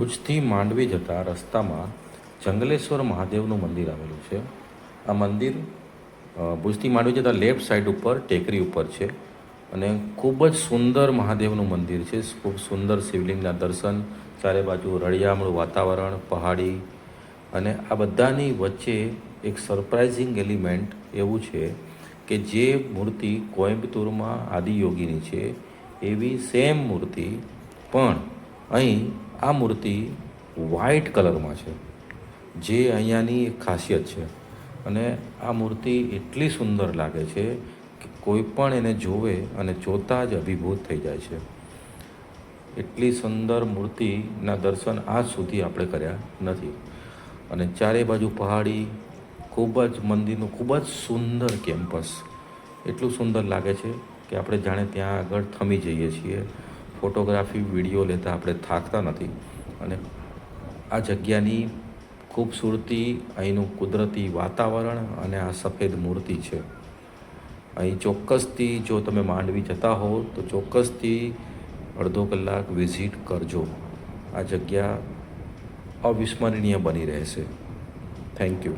ભુજથી માંડવી જતા રસ્તામાં જંગલેશ્વર મહાદેવનું મંદિર આવેલું છે. આ મંદિર ભુજથી માંડવી જતા લેફ્ટ સાઈડ ઉપર, ટેકરી ઉપર છે અને ખૂબ જ સુંદર મહાદેવનું મંદિર છે. ખૂબ સુંદર શિવલિંગના દર્શન, ચારે બાજુ રળિયામણું વાતાવરણ, પહાડી અને આ બધાની વચ્ચે એક સરપ્રાઇઝિંગ એલિમેન્ટ એવું છે કે જે મૂર્તિ કોઇમ્બતુરમાં આદિયોગીની છે એવી સેમ મૂર્તિ. પણ અહીં આ મૂર્તિ વ્હાઇટ કલરમાં છે, જે અહીંયાની એક ખાસિયત છે. અને આ મૂર્તિ એટલી સુંદર લાગે છે કે કોઈ પણ એને જોવે અને જોતાં જ અભિભૂત થઈ જાય છે. એટલી સુંદર મૂર્તિના દર્શન આજ સુધી આપણે કર્યા નથી. અને ચારે બાજુ પહાડી, ખૂબ જ મંદિરનું ખૂબ જ સુંદર કેમ્પસ. એટલું સુંદર લાગે છે કે આપણે જાણે ત્યાં આગળ થમી જઈએ છીએ. ફોટોગ્રાફી વીડિયો લેતા આપણે થાકતા નથી. અને આ જગ્યાની ખૂબસૂરતી અહીંનું કુદરતી વાતાવરણ અને આ સફેદ મૂર્તિ છે. અહીં ચોક્કસથી જો તમે માંડવી જતા હો, તો ચોક્કસથી અડધો કલાક વિઝિટ કરજો. આ જગ્યા અવિસ્મરણીય બની રહેશે. Thank you.